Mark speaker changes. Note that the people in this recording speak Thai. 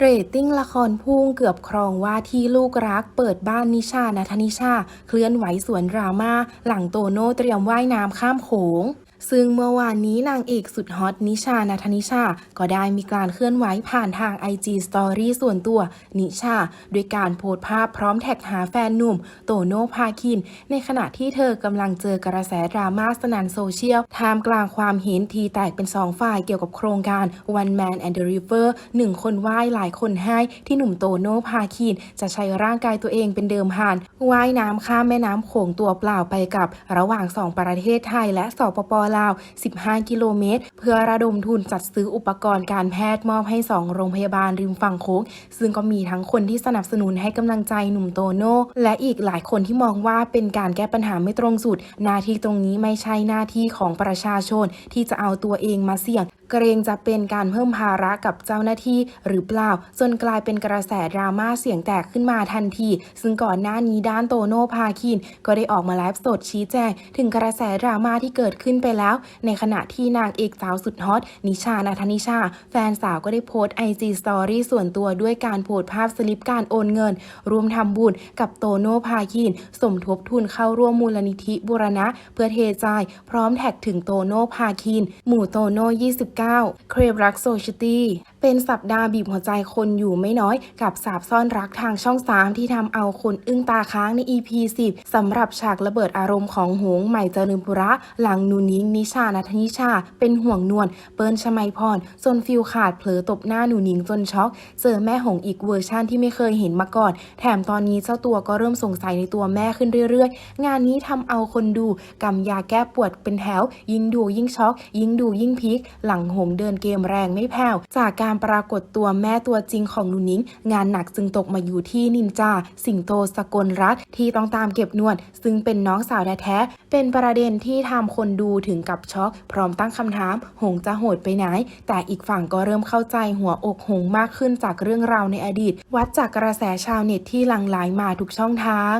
Speaker 1: เรตติ้งละครพุ่งเกือบครองว่าที่ลูกรักเปิดบ้านนิชานาธนิชา เคลื่อนไหวสวนดราม่าหลังโตโน่เตรียมว่ายน้ำข้ามโขง ซึ่งเมื่อวานนี้นางเอกสุดฮอตนิชานาธนิชา ก็ได้มีการเคลื่อนไหวผ่านทาง IG Story ส่วนตัวนิชาด้วยการโพสต์ภาพพร้อมแท็กหาแฟนหนุ่ม โตโน่พาคิน ในขณะที่เธอกำลังเจอกระแสดราม่าสนันโซเชียลท่ามกลางความเห็นทีแตกเป็นสองฝ่ายเกี่ยวกับโครงการ One Man and the River หนึ่งคนว่ายหลายคนให้ที่หนุ่มโตโน่พาคิน จะใช้ร่างกายตัวเองเป็นเดิมพันว่ายน้ำข้ามแม่น้ำโขงตัวเปล่าไปกับ ระหว่างสองประเทศไทยและสปปลาว 15 กิโลเมตร เพื่อระดมทุนจัดซื้ออุปกรณ์การแพทย์มอบให้ 2 โรงพยาบาลริมฝั่งโค้งซึ่งก็มีทั้งคนที่สนับสนุนให้กำลังใจหนุ่มโตโน่และอีกหลายคนที่มองว่าเป็นการแก้ปัญหาไม่ตรงสุดหน้าที่ตรงนี้ไม่ใช่หน้าที่ของประชาชนที่จะเอาตัวเองมาเสี่ยง เกรงจะเป็นการเพิ่มภาระกับเจ้าหน้าที่หรือเปล่า จนกลายเป็นกระแสดราม่าเสียงแตกขึ้นมาทันที ซึ่งก่อนหน้านี้ด้านโตโน่พาคิน ก็ได้ออกมาไลฟ์สดชี้แจง ถึงกระแสดราม่าที่เกิดขึ้นไปแล้ว ในขณะที่นางเอกสาวสุดฮอตนิชานาธนิชา แฟนสาวก็ได้โพสต์ไอจีสตอรี่ส่วนตัวด้วยการโพสต์ภาพสลิปการโอนเงินรวมทำบุญกับโตโน่พาคิน สมทบทุนเข้าร่วมมูลนิธิบุรณะ เพื่อเทใจ พร้อมแท็กถึงโตโน่พาคิน หมู่โตโน่29เครบรักโซชิตี้เป็นสัปดาห์บีบหัวใจคนอยู่ไม่น้อย กับสาบซ่อนรักทางช่อง3ที่ทำเอาคนอึ้งตาค้างใน EP 10สำหรับฉากระเบิดอารมณ์ของหงใหม่เจริญปุระ หลังนูนิ้งนิชานัทนิชา เป็นห่วงนวลเปิ้ลชมัยพรจนฟิลขาดเผลอตบหน้าหนูนิ้งจนช็อก เจอแม่หงอีกเวอร์ชั่นที่ไม่เคยเห็นมาก่อน แถมตอนนี้เจ้าตัวก็เริ่มสงสัยในตัวแม่ขึ้นเรื่อยๆ งานนี้ทำเอาคนดูกำยาแก้ปวดเป็นแถว ยิ่งดูยิ่งช็อก ยิ่งดูยิ่งพีคหลังหงเดินเกมแรงไม่แผ่วจากการการปรากฏตัวแม่ตัวจริงของหนูนิ้ง งานหนักจึงตกมาอยู่ที่นินจา สิงโตสกลรัฐที่ต้องตามเก็บนวลซึ่งเป็นน้องสาวแท้ๆเป็นประเด็นที่ทำคนดูถึงกับช็อก พร้อมตั้งคำถาม หงจะโหดไปไหน แต่อีกฝั่งก็เริ่มเข้าใจหัวอกหงมากขึ้นจากเรื่องราวในอดีต วัดจากกระแสชาวเน็ตที่หลั่งไหลมาทุกช่องทาง